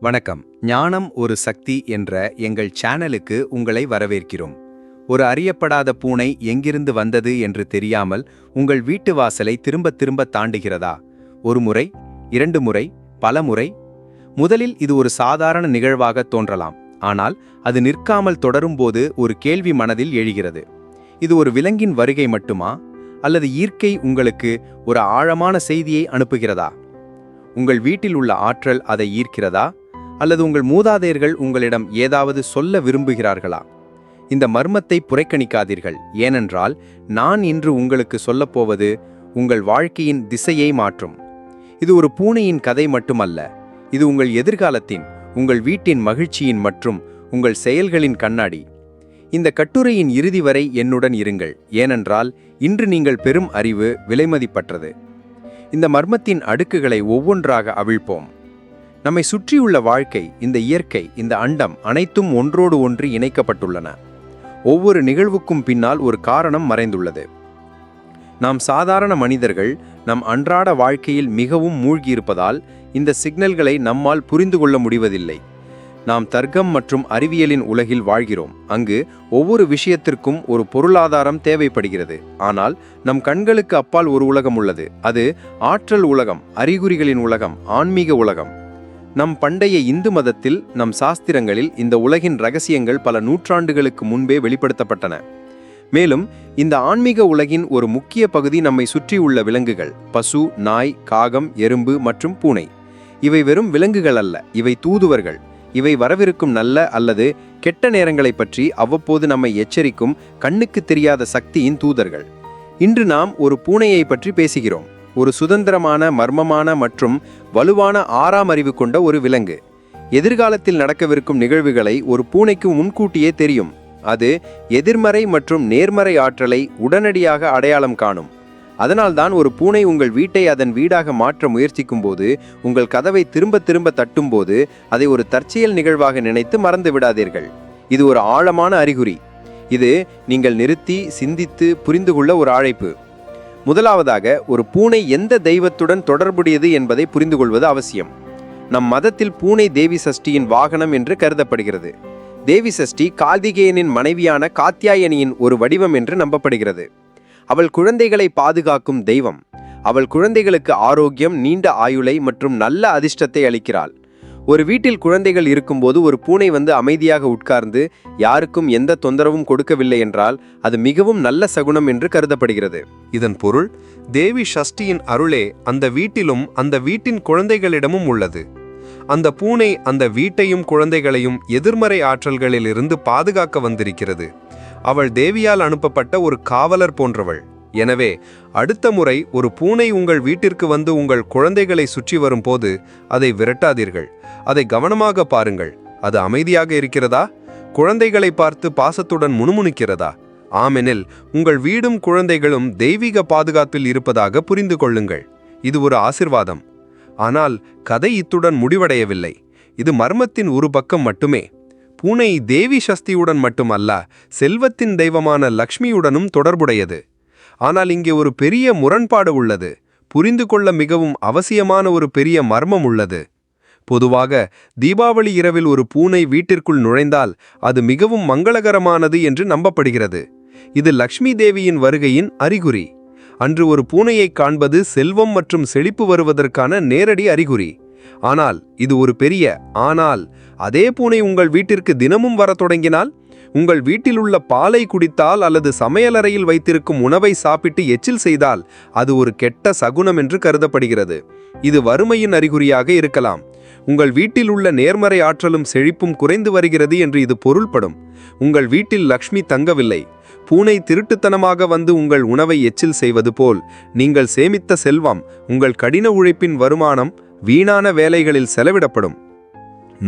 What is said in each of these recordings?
வணக்கம். ஞானம் ஒரு சக்தி என்ற எங்கள் சேனலுக்கு உங்களை வரவேற்கிறோம். ஒரு அறியப்படாத பூனை எங்கிருந்து வந்தது என்று தெரியாமல் உங்கள் வீட்டு வாசலை திரும்ப திரும்ப தாண்டுகிறதா? ஒரு முறை இரண்டு முறை பல முறை? முதலில் இது ஒரு சாதாரண நிகழ்வாக தோன்றலாம். ஆனால் அது நிற்காமல் தொடரும்போது ஒரு கேள்வி மனதில் எழுகிறது. இது ஒரு விலங்கின் வருகை மட்டுமா? அல்லது இயற்கை உங்களுக்கு ஒரு ஆழமான செய்தியை அனுப்புகிறதா? உங்கள் வீட்டில் உள்ள ஆற்றல் அதை ஈர்க்கிறதா? அல்லது உங்கள் மூதாதையர்கள் உங்களிடம் ஏதாவது சொல்ல விரும்புகிறார்களா? இந்த மர்மத்தை புறக்கணிக்காதீர்கள். ஏனென்றால் நான் இன்று உங்களுக்கு சொல்லப்போவது உங்கள் வாழ்க்கையின் திசையை மாற்றும். இது ஒரு பூனையின் கதை மட்டுமல்ல. இது உங்கள் எதிர்காலத்தின் உங்கள் வீட்டின் மகிழ்ச்சியின் மற்றும் உங்கள் செயல்களின் கண்ணாடி. இந்த கட்டுரையின் இறுதி வரை என்னுடன் இருங்கள். ஏனென்றால் இன்று நீங்கள் பெரும் அறிவு விலைமதிப்பற்றது. இந்த மர்மத்தின் அடுக்குகளை ஒவ்வொன்றாக அவிழ்ப்போம். நம்மை சுற்றியுள்ள வாழ்க்கை இந்த இயற்கை இந்த அண்டம் அனைத்தும் ஒன்றோடு ஒன்று இணைக்கப்பட்டுள்ளன. ஒவ்வொரு நிகழ்வுக்கும் பின்னால் ஒரு காரணம் மறைந்துள்ளது. நாம் சாதாரண மனிதர்கள் நம் அன்றாட வாழ்க்கையில் மிகவும் மூழ்கியிருப்பதால் இந்த சிக்னல்களை நம்மால் புரிந்து கொள்ள முடிவதில்லை. நாம் தர்க்கம் மற்றும் அறிவியலின் உலகில் வாழ்கிறோம். அங்கு ஒவ்வொரு விஷயத்திற்கும் ஒரு பொருளாதாரம் தேவைப்படுகிறது. ஆனால் நம் கண்களுக்கு அப்பால் ஒரு உலகம் உள்ளது. அது ஆற்றல் உலகம் அறிகுறிகளின் உலகம் ஆன்மீக உலகம். நம் பண்டைய இந்து மதத்தில் நம் சாஸ்திரங்களில் இந்த உலகின் ரகசியங்கள் பல நூற்றாண்டுகளுக்கு முன்பே வெளிப்படுத்தப்பட்டன. மேலும் இந்த ஆன்மீக உலகின் ஒரு முக்கிய பகுதி நம்மை சுற்றியுள்ள விலங்குகள் பசு நாய் காகம் எறும்பு மற்றும் பூனை. இவை வெறும் விலங்குகள் அல்ல இவை தூதுவர்கள். இவை வரவிருக்கும் நல்ல அல்லது கெட்ட நேரங்களை பற்றி அவ்வப்போது நம்மை எச்சரிக்கும் கண்ணுக்கு தெரியாத சக்தியின் தூதர்கள். இன்று நாம் ஒரு பூனையை பற்றி பேசுகிறோம். ஒரு சுதந்திரமான மர்மமான மற்றும் வலுவான ஆறாம் அறிவு கொண்ட ஒரு விலங்கு. எதிர்காலத்தில் நடக்கவிருக்கும் நிகழ்வுகளை ஒரு பூனைக்கு முன்கூட்டியே தெரியும். அது எதிர்மறை மற்றும் நேர்மறை ஆற்றலை உடனடியாக அடையாளம் காணும். அதனால்தான் ஒரு பூனை உங்கள் வீட்டை அதன் வீடாக மாற்ற முயற்சிக்கும் போது உங்கள் கதவை திரும்ப திரும்ப தட்டும்போது அதை ஒரு தற்செயல் நிகழ்வாக நினைத்து மறந்து விடாதீர்கள். இது ஒரு ஆழமான அறிகுறி. இது நீங்கள் நிறுத்தி சிந்தித்து புரிந்து கொள்ள ஒரு அழைப்பு. முதலாவதாக ஒரு பூனை எந்த தெய்வத்துடன் தொடர்புடையது என்பதை புரிந்து கொள்வது அவசியம். நம் மதத்தில் பூனை தேவி சஷ்டியின் வாகனம் என்று கருதப்படுகிறது. தேவி சஷ்டி கார்த்திகேயனின் மனைவியான காத்தியாயனியின் ஒரு வடிவம் என்று நம்பப்படுகிறது. அவள் குழந்தைகளை பாதுகாக்கும் தெய்வம். அவள் குழந்தைகளுக்கு ஆரோக்கியம் நீண்ட ஆயுளை மற்றும் நல்ல அதிர்ஷ்டத்தை அளிக்கிறாள். ஒரு வீட்டில் குழந்தைகள் இருக்கும்போது ஒரு பூனை வந்து அமைதியாக உட்கார்ந்து யாருக்கும் எந்த தொந்தரவும் கொடுக்கவில்லை என்றால் அது மிகவும் நல்ல சகுனம் என்று கருதப்படுகிறது. இதன் பொருள் தேவி ஷஷ்டியின் அருளே அந்த வீட்டிலும் அந்த வீட்டின் குழந்தைகளிடமும் உள்ளது. அந்த பூனை அந்த வீட்டையும் குழந்தைகளையும் எதிர்மறை ஆற்றல்களிலிருந்து பாதுகாக்க வந்திருக்கிறது. அவள் தேவியால் அனுப்பப்பட்ட ஒரு காவலர் போன்றவள். எனவே அடுத்த முறை ஒரு பூனை உங்கள் வீட்டிற்கு வந்து உங்கள் குழந்தைகளை சுற்றி வரும்போது அதை விரட்டாதீர்கள். அதை கவனமாக பாருங்கள். அது அமைதியாக இருக்கிறதா? குழந்தைகளை பார்த்து பாசத்துடன் முணுமுணுக்கிறதா? ஆமெனில் உங்கள் வீடும் குழந்தைகளும் தெய்வீக பாதுகாப்பில் இருப்பதாக புரிந்து கொள்ளுங்கள். இது ஒரு ஆசிர்வாதம். ஆனால் கதை இத்துடன் முடிவடையவில்லை. இது மர்மத்தின் ஒரு பக்கம் மட்டுமே. பூனை தேவி சஸ்தியுடன் மட்டுமல்ல செல்வத்தின் தெய்வமான லக்ஷ்மியுடனும் தொடர்புடையது. ஆனால் இங்கே ஒரு பெரிய முரண்பாடு உள்ளது. புரிந்து கொள்ள மிகவும் அவசியமான ஒரு பெரிய மர்மம் உள்ளது. பொதுவாக தீபாவளி இரவில் ஒரு பூனை வீட்டிற்குள் நுழைந்தால் அது மிகவும் மங்களகரமானது என்று நம்பப்படுகிறது. இது லக்ஷ்மி தேவியின் வருகையின் அறிகுறி. அன்று ஒரு பூனையைக் காண்பது செல்வம் மற்றும் செழிப்பு வருவதற்கான நேரடி அறிகுறி. ஆனால் இது ஒரு பெரிய ஆனால் அதே பூனை உங்கள் வீட்டிற்கு தினமும் வரத் தொடங்கினால்? உங்கள் வீட்டில் உள்ள பாலை குடித்தால் அல்லது சமையலறையில் வைத்திருக்கும் உணவை சாப்பிட்டு எச்சில் செய்தால் அது ஒரு கெட்ட சகுனம் என்று கருதப்படுகிறது. இது வறுமையின் அறிகுறியாக இருக்கலாம். உங்கள் வீட்டில் உள்ள நேர்மறை ஆற்றலும் செழிப்பும் குறைந்து வருகிறது என்று இது பொருள்படும். உங்கள் வீட்டில் லக்ஷ்மி தங்கவில்லை. பூனை திருட்டுத்தனமாக வந்து உங்கள் உணவை எச்சில் செய்வது போல் நீங்கள் சேமித்த செல்வம் உங்கள் கடின உழைப்பின் வருமானம் வீணான வேலைகளில் செலவிடப்படும்.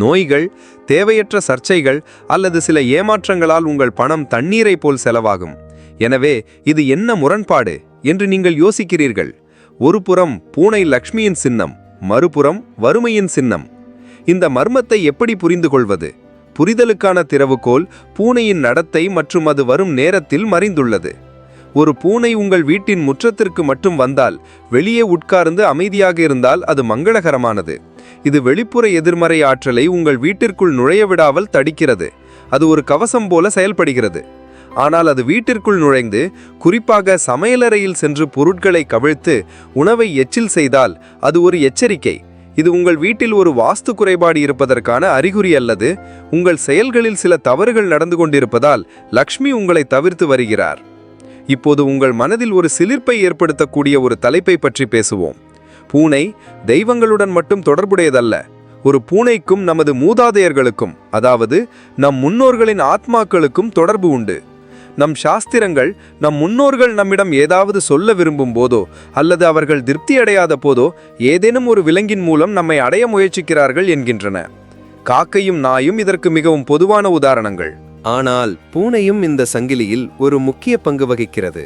நோய்கள் தேவையற்ற சர்ச்சைகள் அல்லது சில ஏமாற்றங்களால் உங்கள் பணம் தண்ணீரை போல் செலவாகும். எனவே இது என்ன முரண்பாடு என்று நீங்கள் யோசிக்கிறீர்கள். ஒரு புறம் பூனை லக்ஷ்மியின் சின்னம் மறுபுறம் வறுமையின் சின்னம். இந்த மர்மத்தை எப்படி புரிந்து கொள்வது புரிதலுக்கான திறவுகோல் பூனையின் நடத்தை மற்றும் அது வரும் நேரத்தில் மறைந்துள்ளது. ஒரு பூனை உங்கள் வீட்டின் முற்றத்திற்கு மட்டும் வந்தால் வெளியே உட்கார்ந்து அமைதியாக இருந்தால் அது மங்களகரமானது. இது வெளிப்புற எதிர்மறை ஆற்றலை உங்கள் வீட்டிற்குள் நுழைய விடாமல் தடுக்கிறது. அது ஒரு கவசம் போல செயல்படுகிறது. ஆனால் அது வீட்டிற்குள் நுழைந்து குறிப்பாக சமையலறையில் சென்று பொருட்களை கவிழ்த்து உணவை எச்சில் செய்தால் அது ஒரு எச்சரிக்கை. இது உங்கள் வீட்டில் ஒரு வாஸ்து குறைபாடு இருப்பதற்கான அறிகுறி அல்லது உங்கள் செயல்களில் சில தவறுகள் நடந்து கொண்டிருப்பதால் லக்ஷ்மி உங்களை தவிர்த்து வருகிறார். இப்போது உங்கள் மனதில் ஒரு சிலிர்ப்பை ஏற்படுத்தக்கூடிய ஒரு தலைப்பை பற்றி பேசுவோம். பூனை தெய்வங்களுடன் மட்டும் தொடர்புடையதல்ல. ஒரு பூனைக்கும் நமது மூதாதையர்களுக்கும் அதாவது நம் முன்னோர்களின் ஆத்மாக்களுக்கும் தொடர்பு உண்டு. நம் சாஸ்திரங்கள் நம் முன்னோர்கள் நம்மிடம் ஏதாவது சொல்ல விரும்பும் போதோ அல்லது அவர்கள் திருப்தி அடையாத போதோ ஏதேனும் ஒரு விலங்கின் மூலம் நம்மை அடைய முயற்சிக்கிறார்கள் என்கின்றன. காக்கையும் நாயும் இதற்கு மிகவும் பொதுவான உதாரணங்கள். ஆனால் பூனையும் இந்த சங்கிலியில் ஒரு முக்கிய பங்கு வகிக்கிறது.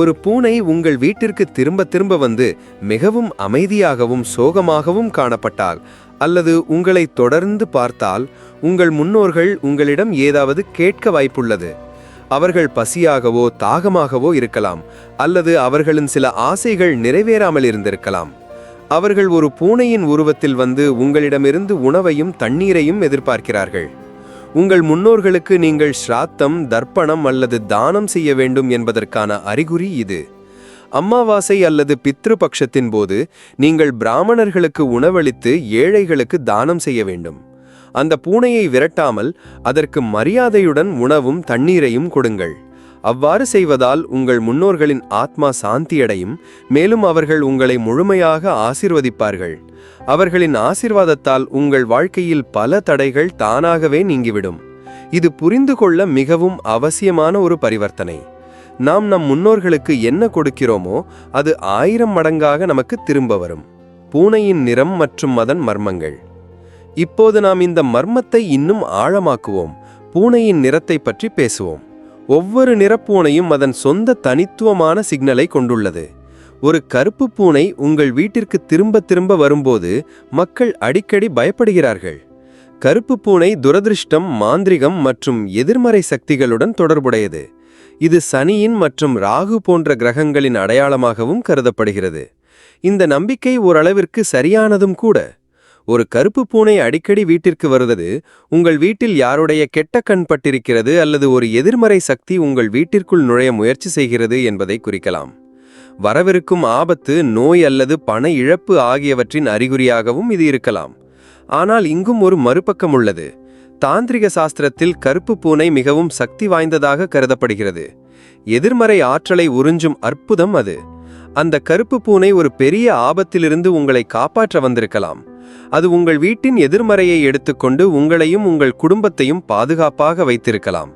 ஒரு பூனை உங்கள் வீட்டிற்கு திரும்ப திரும்ப வந்து மிகவும் அமைதியாகவும் சோகமாகவும் காணப்பட்டால் அல்லது உங்களை தொடர்ந்து பார்த்தால் உங்கள் முன்னோர்கள் உங்களிடம் ஏதாவது கேட்க வாய்ப்புள்ளது. அவர்கள் பசியாகவோ தாகமாகவோ இருக்கலாம் அல்லது அவர்களின் சில ஆசைகள் நிறைவேறாமல் இருந்திருக்கலாம். அவர்கள் ஒரு பூனையின் உருவத்தில் வந்து உங்களிடமிருந்து உணவையும் தண்ணீரையும் எதிர்பார்க்கிறார்கள். உங்கள் முன்னோர்களுக்கு நீங்கள் ஸ்ராத்தம் தர்ப்பணம் அல்லது தானம் செய்ய வேண்டும் என்பதற்கான அறிகுறி இது. அம்மாவாசை அல்லது பித்ருபக்ஷத்தின் போது நீங்கள் பிராமணர்களுக்கு உணவளித்து ஏழைகளுக்கு தானம் செய்ய வேண்டும். அந்த பூனையை விரட்டாமல் அதற்கு மரியாதையுடன் உணவும் தண்ணீரையும் கொடுங்கள். அவ்வாறு செய்வதால் உங்கள் முன்னோர்களின் ஆத்மா சாந்தியடையும் மேலும் அவர்கள் உங்களை முழுமையாக ஆசிர்வதிப்பார்கள். அவர்களின் ஆசிர்வாதத்தால் உங்கள் வாழ்க்கையில் பல தடைகள் தானாகவே நீங்கிவிடும். இது புரிந்து கொள்ள மிகவும் அவசியமான ஒரு பரிவர்த்தனை. நாம் நம் முன்னோர்களுக்கு என்ன கொடுக்கிறோமோ அது ஆயிரம் மடங்காக நமக்கு திரும்ப வரும். பூனையின் நிறம் மற்றும் அதன் மர்மங்கள். இப்போது நாம் இந்த மர்மத்தை இன்னும் ஆழமாக்குவோம். பூனையின் நிறத்தை பற்றி பேசுவோம். ஒவ்வொரு நிறப்பூனையும் அதன் சொந்த தனித்துவமான சிக்னலை கொண்டுள்ளது. ஒரு கருப்பு பூனை உங்கள் வீட்டிற்கு திரும்ப திரும்ப வரும்போது மக்கள் அடிக்கடி பயப்படுகிறார்கள். கருப்பு பூனை துரதிருஷ்டம் மாந்திரிகம் மற்றும் எதிர்மறை சக்திகளுடன் தொடர்புடையது. இது சனியின் மற்றும் ராகு போன்ற கிரகங்களின் அடையாளமாகவும் கருதப்படுகிறது. இந்த நம்பிக்கை ஓரளவிற்கு சரியானதும் கூட. ஒரு கருப்பு பூனை அடிக்கடி வீட்டிற்கு வருவது உங்கள் வீட்டில் யாருடைய கெட்ட கண் பட்டிருக்கிறது அல்லது ஒரு எதிர்மறை சக்தி உங்கள் வீட்டிற்குள் நுழைய முயற்சி செய்கிறது என்பதை குறிக்கலாம். வரவிருக்கும் ஆபத்து நோய் அல்லது பண இழப்பு ஆகியவற்றின் அறிகுறியாகவும் இது இருக்கலாம். ஆனால் இங்கும் ஒரு மறுபக்கம் உள்ளது. தாந்திரிக சாஸ்திரத்தில் கருப்பு பூனை மிகவும் சக்தி வாய்ந்ததாக கருதப்படுகிறது. எதிர்மறை ஆற்றலை உறிஞ்சும் அற்புதம் அது. அந்த கருப்பு பூனை ஒரு பெரிய ஆபத்திலிருந்து உங்களை காப்பாற்ற வந்திருக்கலாம். அது உங்கள் வீட்டின் எதிர்மறையை எடுத்துக்கொண்டு உங்களையும் உங்கள் குடும்பத்தையும் பாதுகாப்பாக வைத்திருக்கலாம்.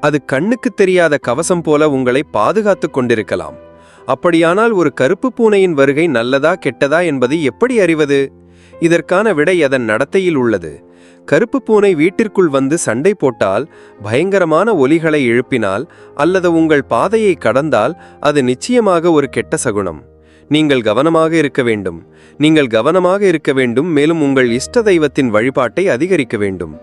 அது கண்ணுக்கு தெரியாத கவசம் போல உங்களை பாதுகாத்துக் கொண்டிருக்கலாம். அப்படியானால் ஒரு கருப்பு பூனையின் வருகை நல்லதா கெட்டதா என்பதை எப்படி அறிவது? இதற்கான விடை அதன் நடத்தையில் உள்ளது. கருப்பு பூனை வீட்டிற்குள் வந்து சண்டை போட்டால் பயங்கரமான ஒலிகளை எழுப்பினால் அல்லது உங்கள் பாதையை கடந்தால் அது நிச்சயமாக ஒரு கெட்ட சகுனம். நீங்கள் கவனமாக இருக்க வேண்டும். நீங்கள் கவனமாக இருக்க வேண்டும் மேலும் உங்கள் இஷ்ட தெய்வத்தின் வழிபாட்டை அதிகரிக்க வேண்டும்.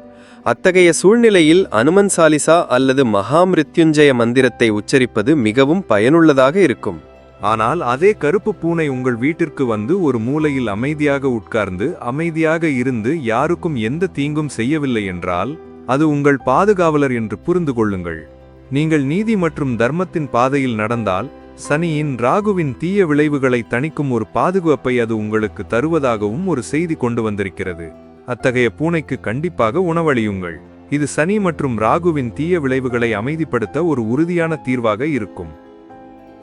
அத்தகைய சூழ்நிலையில் அனுமன் சாலிசா அல்லது மகாமிருத்யுஞ்சய மந்திரத்தை உச்சரிப்பது மிகவும் பயனுள்ளதாக இருக்கும். ஆனால் அதே கருப்பு பூனை உங்கள் வீட்டிற்கு வந்து ஒரு மூலையில் அமைதியாக உட்கார்ந்து அமைதியாக இருந்து யாருக்கும் எந்த தீங்கும் செய்யவில்லை என்றால் அது உங்கள் பாதுகாவலர் என்று புரிந்து கொள்ளுங்கள். நீங்கள் நீதி மற்றும் தர்மத்தின் பாதையில் நடந்தால் சனியின் ராகுவின் தீய விளைவுகளை தணிக்கும் ஒரு பாதுகாப்பை அது உங்களுக்கு தருவதாகவும் ஒரு செய்தி கொண்டு வந்திருக்கிறது. அத்தகைய பூனைக்கு கண்டிப்பாக உணவளியுங்கள். இது சனி மற்றும் ராகுவின் தீய விளைவுகளை அமைதிப்படுத்த ஒரு உறுதியான தீர்வாக இருக்கும்.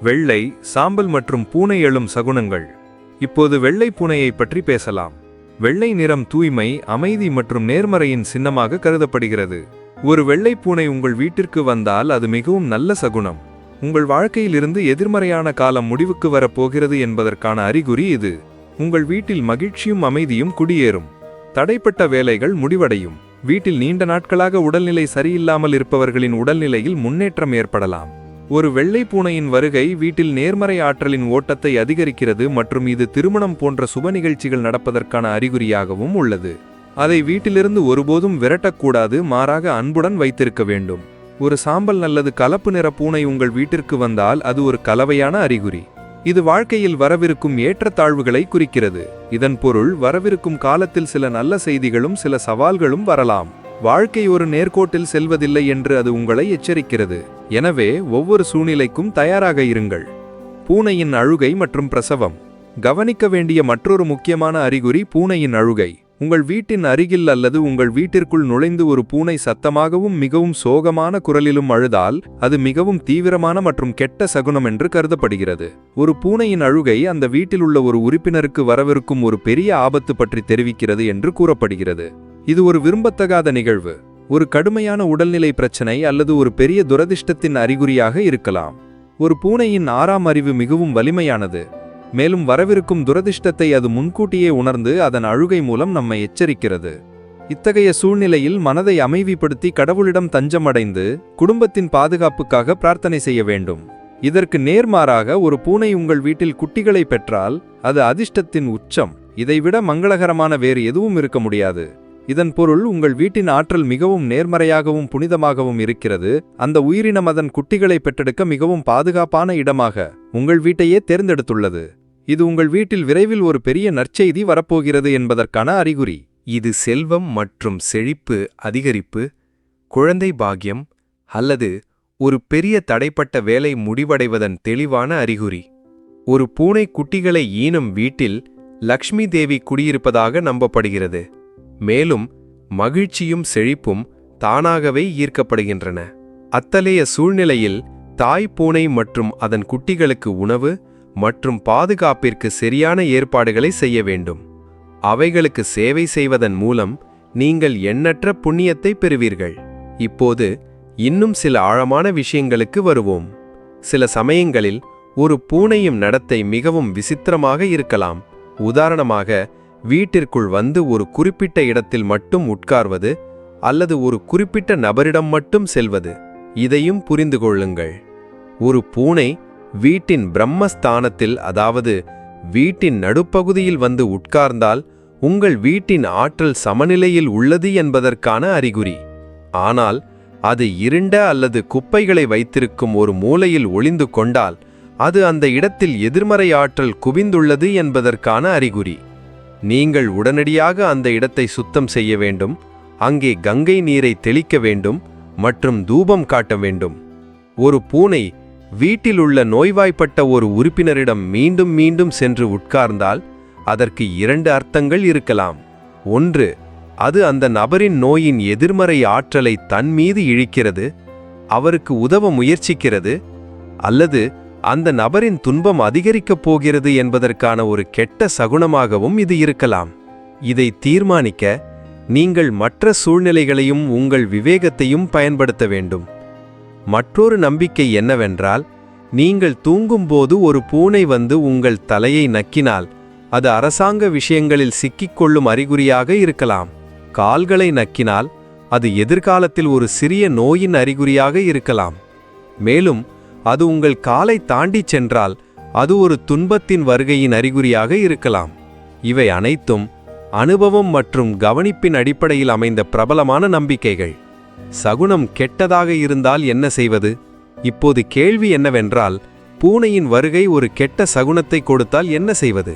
வெள்ளை சாம்பல் மற்றும் பூனை எழும் சகுனங்கள். இப்போது வெள்ளை பூனையை பற்றி பேசலாம். வெள்ளை நிறம் தூய்மை அமைதி மற்றும் நேர்மறையின் சின்னமாக கருதப்படுகிறது. ஒரு வெள்ளை பூனை உங்கள் வீட்டிற்கு வந்தால் அது மிகவும் நல்ல சகுனம். உங்கள் வாழ்க்கையிலிருந்து எதிர்மறையான காலம் முடிவுக்கு வரப்போகிறது என்பதற்கான அறிகுறி இது. உங்கள் வீட்டில் மகிழ்ச்சியும் அமைதியும் குடியேறும். தடைப்பட்ட வேலைகள் முடிவடையும். வீட்டில் நீண்ட நாட்களாக உடல்நிலை சரியில்லாமல் இருப்பவர்களின் உடல்நிலையில் முன்னேற்றம் ஏற்படலாம். ஒரு வெள்ளை பூனையின் வருகை வீட்டில் நேர்மறை ஆற்றலின் ஓட்டத்தை அதிகரிக்கிறது மற்றும் இது திருமணம் போன்ற சுப நிகழ்ச்சிகள் நடப்பதற்கான அறிகுறியாகவும் உள்ளது. அதை வீட்டிலிருந்து ஒருபோதும் விரட்டக்கூடாது மாறாக அன்புடன் வைத்திருக்க வேண்டும். ஒரு சாம்பல் அல்லது கலப்பு நிற பூனை உங்கள் வீட்டிற்கு வந்தால் அது ஒரு கலவையான அறிகுறி. இது வாழ்க்கையில் வரவிருக்கும் ஏற்றத்தாழ்வுகளை குறிக்கிறது. இதன் பொருள் வரவிருக்கும் காலத்தில் சில நல்ல செய்திகளும் சில சவால்களும் வரலாம். வாழ்க்கை ஒரு நேர்கோட்டில் செல்வதில்லை என்று அது உங்களை எச்சரிக்கிறது. எனவே ஒவ்வொரு சூழ்நிலைக்கும் தயாராக இருங்கள். பூனையின் அழுகை மற்றும் பிரசவம். கவனிக்க வேண்டிய மற்றொரு முக்கியமான அறிகுறி பூனையின் அழுகை. உங்கள் வீட்டின் அருகில் அல்லது உங்கள் வீட்டிற்குள் நுழைந்து ஒரு பூனை சத்தமாகவும் மிகவும் சோகமான குரலிலும் அழுதால் அது மிகவும் தீவிரமான மற்றும் கெட்ட சகுனம் என்று கருதப்படுகிறது. ஒரு பூனையின் அழுகை அந்த வீட்டில் உள்ள ஒரு உறுப்பினருக்கு வரவிருக்கும் ஒரு பெரிய ஆபத்து பற்றி தெரிவிக்கிறது என்று கூறப்படுகிறது. இது ஒரு விரும்பத்தகாத நிகழ்வு. ஒரு கடுமையான உடல்நிலை பிரச்சனை அல்லது ஒரு பெரிய துரதிர்ஷ்டத்தின் அறிகுறியாக இருக்கலாம். ஒரு பூனையின் ஆறாம் அறிவு மிகவும் வலிமையானது. மேலும் வரவிருக்கும் துரதிர்ஷ்டத்தை அது முன்கூட்டியே உணர்ந்து அதன் அழுகை மூலம் நம்மை எச்சரிக்கிறது. இத்தகைய சூழ்நிலையில் மனதை அமைதிப்படுத்தி கடவுளிடம் தஞ்சமடைந்து குடும்பத்தின் பாதுகாப்புக்காக பிரார்த்தனை செய்ய வேண்டும். இதற்கு நேர்மாறாக ஒரு பூனை உங்கள் வீட்டில் குட்டிகளை பெற்றால் அது அதிர்ஷ்டத்தின் உச்சம். இதைவிட மங்களகரமான வேறு எதுவும் இருக்க முடியாது. இதன் பொருள் உங்கள் வீட்டின் ஆற்றல் மிகவும் நேர்மறையாகவும் புனிதமாகவும் இருக்கிறது. அந்த உயிரினம் அதன் குட்டிகளை பெற்றெடுக்க மிகவும் பாதுகாப்பான இடமாக உங்கள் வீட்டையே தேர்ந்தெடுத்துள்ளது. இது உங்கள் வீட்டில் விரைவில் ஒரு பெரிய நற்செய்தி வரப்போகிறது என்பதற்கான அறிகுறி. இது செல்வம் மற்றும் செழிப்பு அதிகரிப்பு குழந்தை பாக்கியம் அல்லது ஒரு பெரிய தடைப்பட்ட வேலை முடிவடைவதன் தெளிவான அறிகுறி. ஒரு பூனை குட்டிகளை ஈனும் வீட்டில் லக்ஷ்மி தேவி குடியிருப்பதாக நம்பப்படுகிறது. மேலும் மகிழ்ச்சியும் செழிப்பும் தானாகவே ஈர்க்கப்படுகின்றன. அத்தகைய சூழ்நிலையில் தாய் பூனை மற்றும் அதன் குட்டிகளுக்கு உணவு மற்றும் பாதுகாப்பிற்கு சரியான ஏற்பாடுகளை செய்ய வேண்டும். அவைகளுக்கு சேவை செய்வதன் மூலம் நீங்கள் எண்ணற்ற புண்ணியத்தை பெறுவீர்கள். இப்போது இன்னும் சில ஆழமான விஷயங்களுக்கு வருவோம். சில சமயங்களில் ஒரு பூனையும் நடத்தை மிகவும் விசித்திரமாக இருக்கலாம். உதாரணமாக வீட்டிற்குள் வந்து ஒரு குறிப்பிட்ட இடத்தில் மட்டும் உட்கார்வது அல்லது ஒரு குறிப்பிட்ட நபரிடம் மட்டும் செல்வது. இதையும் புரிந்து கொள்ளுங்கள். ஒரு பூனை வீட்டின் பிரம்மஸ்தானத்தில் அதாவது வீட்டின் நடுப்பகுதியில் வந்து உட்கார்ந்தால் உங்கள் வீட்டின் ஆற்றல் சமநிலையில் உள்ளது என்பதற்கான அறிகுறி. ஆனால் அது இருண்ட அல்லது குப்பைகளை வைத்திருக்கும் ஒரு மூலையில் ஒளிந்து கொண்டால் அது அந்த இடத்தில் எதிர்மறை ஆற்றல் குவிந்துள்ளது என்பதற்கான அறிகுறி. நீங்கள் உடனடியாக அந்த இடத்தை சுத்தம் செய்ய வேண்டும் அங்கே கங்கை நீரை தெளிக்க வேண்டும் மற்றும் தூபம் காட்ட வேண்டும். ஒரு பூனை வீட்டில் உள்ள நோய்வாய்ப்பட்ட ஒரு உறுப்பினரிடம் மீண்டும் மீண்டும் சென்று உட்கார்ந்தால் அதற்கு இரண்டு அர்த்தங்கள் இருக்கலாம். ஒன்று அது அந்த நபரின் நோயின் எதிர்மறை ஆற்றலை தன் மீது இழிக்கிறது அவருக்கு உதவ முயற்சிக்கிறது அல்லது அந்த நபரின் துன்பம் அதிகரிக்கப் போகிறது என்பதற்கான ஒரு கெட்ட சகுனமாகவும் இது இருக்கலாம். இதை தீர்மானிக்க நீங்கள் மற்ற சூழ்நிலைகளையும் உங்கள் விவேகத்தையும் பயன்படுத்த வேண்டும். மற்றொரு நம்பிக்கை என்னவென்றால் நீங்கள் தூங்கும்போது ஒரு பூனை வந்து உங்கள் தலையை நக்கினால் அது அரசாங்க விஷயங்களில் சிக்கிக்கொள்ளும் அறிகுறியாக இருக்கலாம். கால்களை நக்கினால் அது எதிர்காலத்தில் ஒரு சிறிய நோயின் அறிகுறியாக இருக்கலாம். மேலும் அது உங்கள் காலை தாண்டிச் சென்றால் அது ஒரு துன்பத்தின் வருகையின் அறிகுறியாக இருக்கலாம். இவை அனைத்தும் அனுபவம் மற்றும் கவனிப்பின் அடிப்படையில் அமைந்த பிரபலமான நம்பிக்கைகள். சகுனம் கெட்டதாக இருந்தால் என்ன செய்வது? இப்போது கேள்வி என்னவென்றால் பூனையின் வருகை ஒரு கெட்ட சகுனத்தை கொடுத்தால் என்ன செய்வது?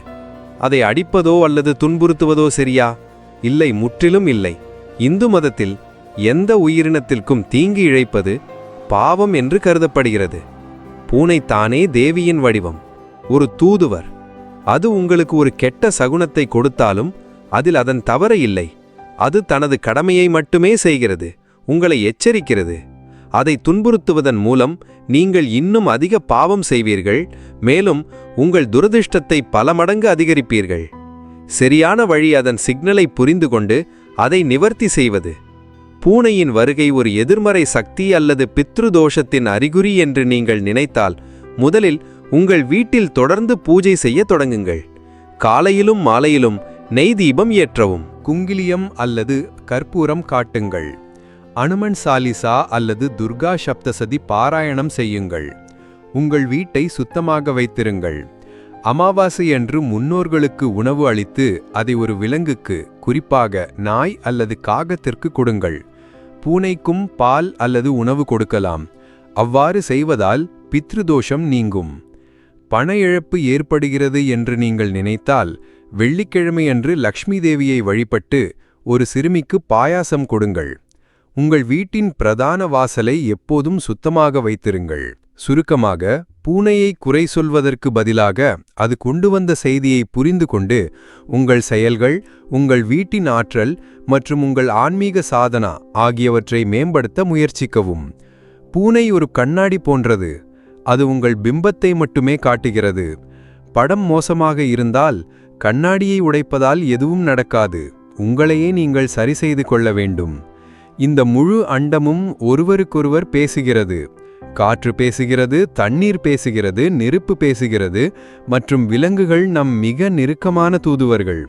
அதை அடிப்பதோ அல்லது துன்புறுத்துவதோ சரியா? இல்லை முற்றிலும் இல்லை. இந்து மதத்தில் எந்த உயிரினத்திற்கும் தீங்கு இழைப்பது பாவம் என்று கருதப்படுகிறது. பூனை தானே தேவியின் வடிவம். ஒரு தூதுவர். அது உங்களுக்கு ஒரு கெட்ட சகுனத்தை கொடுத்தாலும் அதில் அதன் தவறு இல்லை. அது தனது கடமையை மட்டுமே செய்கிறது. உங்களை எச்சரிக்கிறது. அதை துன்புறுத்துவதன் மூலம் நீங்கள் இன்னும் அதிக பாவம் செய்வீர்கள் மேலும் உங்கள் துரதிர்ஷ்டத்தை பல மடங்கு அதிகரிப்பீர்கள். சரியான வழி அதன் சிக்னலை புரிந்து கொண்டு அதை நிவர்த்தி செய்வது. பூனையின் வருகை ஒரு எதிர்மறை சக்தி அல்லது பித்ருதோஷத்தின் அறிகுறி என்று நீங்கள் நினைத்தால் முதலில் உங்கள் வீட்டில் தொடர்ந்து பூஜை செய்ய தொடங்குங்கள். காலையிலும் மாலையிலும் நெய் தீபம் ஏற்றவும். குங்கிலியம் அல்லது கற்பூரம் காட்டுங்கள். அனுமன் சாலிசா அல்லது துர்கா சப்தசதி பாராயணம் செய்யுங்கள். உங்கள் வீட்டை சுத்தமாக வைத்திருங்கள். அமாவாசை அன்று முன்னோர்களுக்கு உணவு அளித்து அதை ஒரு விலங்குக்கு குறிப்பாக நாய் அல்லது காகத்திற்கு கொடுங்கள். பூனைக்கும் பால் அல்லது உணவு கொடுக்கலாம். அவ்வாறு செய்வதால் பித்ருதோஷம் நீங்கும். பண இழப்பு ஏற்படுகிறது என்று நீங்கள் நினைத்தால் வெள்ளிக்கிழமையன்று லக்ஷ்மி தேவியை வழிபட்டு ஒரு சிறுமிக்கு பாயாசம் கொடுங்கள். உங்கள் வீட்டின் பிரதான வாசலை எப்போதும் சுத்தமாக வைத்திருங்கள். சுருக்கமாக பூனையை குறை சொல்வதற்கு பதிலாக அது கொண்டு வந்த செய்தியை புரிந்து கொண்டு உங்கள் செயல்கள் உங்கள் வீட்டின் ஆற்றல் மற்றும் உங்கள் ஆன்மீக சாதனா ஆகியவற்றை மேம்படுத்த முயற்சிக்கவும். பூனை ஒரு கண்ணாடி போன்றது. அது உங்கள் பிம்பத்தை மட்டுமே காட்டுகிறது. படம் மோசமாக இருந்தால் கண்ணாடியை உடைப்பதால் எதுவும் நடக்காது. உங்களையே நீங்கள் சரி செய்து கொள்ள வேண்டும். இந்த முழு அண்டமும் ஒருவருக்கொருவர் பேசுகிறது. காற்று பேசுகிறது தண்ணீர் பேசுகிறது நெருப்பு பேசுகிறது மற்றும் விலங்குகள் நம் மிக நெருக்கமான தூதுவர்கள்.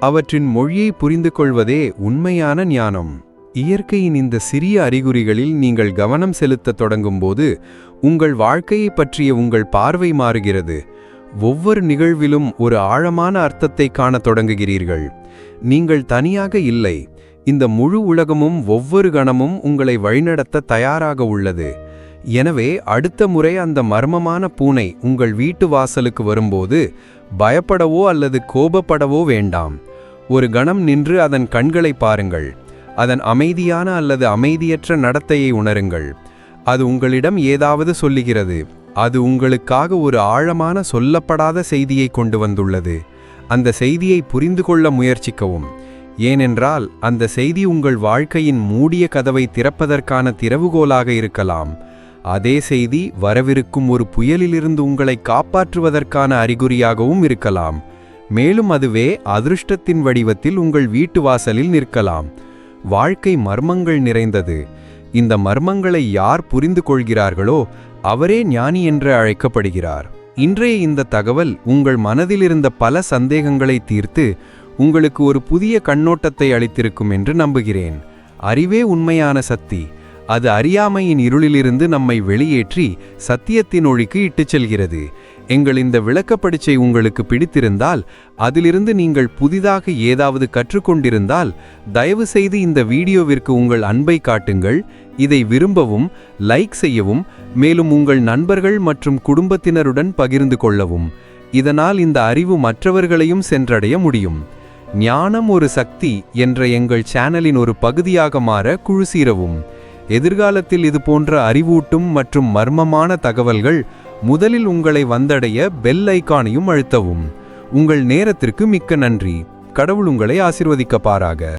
அவற்றின் மொழியை புரிந்து கொள்வதே உண்மையான ஞானம். இயற்கையின் இந்த சிறிய அறிகுறிகளில் நீங்கள் கவனம் செலுத்தத் தொடங்கும்போது உங்கள் வாழ்க்கையைப் பற்றிய உங்கள் பார்வை மாறுகிறது. ஒவ்வொரு நிகழ்விலும் ஒரு ஆழமான அர்த்தத்தை காண தொடங்குகிறீர்கள். நீங்கள் தனியாக இல்லை. இந்த முழு உலகமும் ஒவ்வொரு கணமும் உங்களை வழிநடத்த தயாராக உள்ளது. எனவே அடுத்த முறை அந்த மர்மமான பூனை உங்கள் வீட்டு வாசலுக்கு வரும்போது பயப்படவோ அல்லது கோபப்படவோ வேண்டாம். ஒரு கணம் நின்று அதன் கண்களை பாருங்கள். அதன் அமைதியான அல்லது அமைதியற்ற நடத்தையை உணருங்கள். அது உங்களிடம் ஏதாவது சொல்லுகிறது. அது உங்களுக்காக ஒரு ஆழமான சொல்லப்படாத செய்தியை கொண்டு வந்துள்ளது. அந்த செய்தியை புரிந்து கொள்ள முயற்சிக்கவும். ஏனென்றால் அந்த செய்தி உங்கள் வாழ்க்கையின் மூடிய கதவை திறப்பதற்கான திறவுகோலாக இருக்கலாம். அதே செய்தி வரவிருக்கும் ஒரு புயலிலிருந்து உங்களை காப்பாற்றுவதற்கான அறிகுறியாகவும் இருக்கலாம். மேலும் அதுவே அதிருஷ்டத்தின் வடிவத்தில் உங்கள் வீட்டு வாசலில் நிற்கலாம். வாழ்க்கை மர்மங்கள் நிறைந்தது. இந்த மர்மங்களை யார் புரிந்து கொள்கிறார்களோ அவரே ஞானி என்று அழைக்கப்படுகிறார். இன்றைய இந்த தகவல் உங்கள் மனதிலிருந்த பல சந்தேகங்களை தீர்த்து உங்களுக்கு ஒரு புதிய கண்ணோட்டத்தை அளித்திருக்கும் என்று நம்புகிறேன். அறிவே உண்மையான சக்தி. அது அறியாமையின் இருளிலிருந்து நம்மை வெளியேற்றி சத்தியத்தின் ஒழிக்கு இட்டுச் செல்கிறது. எங்கள் இந்த விளக்கப்படிச்சை உங்களுக்கு பிடித்திருந்தால் அதிலிருந்து நீங்கள் புதிதாக ஏதாவது கற்றுக்கொண்டிருந்தால் தயவு செய்து இந்த வீடியோவிற்கு உங்கள் அன்பை காட்டுங்கள். இதை விரும்பவும் லைக் செய்யவும் மேலும் உங்கள் நண்பர்கள் மற்றும் குடும்பத்தினருடன் பகிர்ந்து கொள்ளவும். இதனால் இந்த அறிவு மற்றவர்களையும் சென்றடைய முடியும். ஞானம் ஒரு சக்தி என்ற எங்கள் சேனலின் ஒரு பகுதியாக மாற குழு சீரவும். எதிர்காலத்தில் இது போன்ற அறிவூட்டும் மற்றும் மர்மமான தகவல்கள் முதலில் உங்களை வந்தடைய பெல் ஐக்கானையும் அழுத்தவும். உங்கள் நேரத்திற்கு மிக்க நன்றி. கடவுள் உங்களை ஆசிர்வதிக்க பாராக.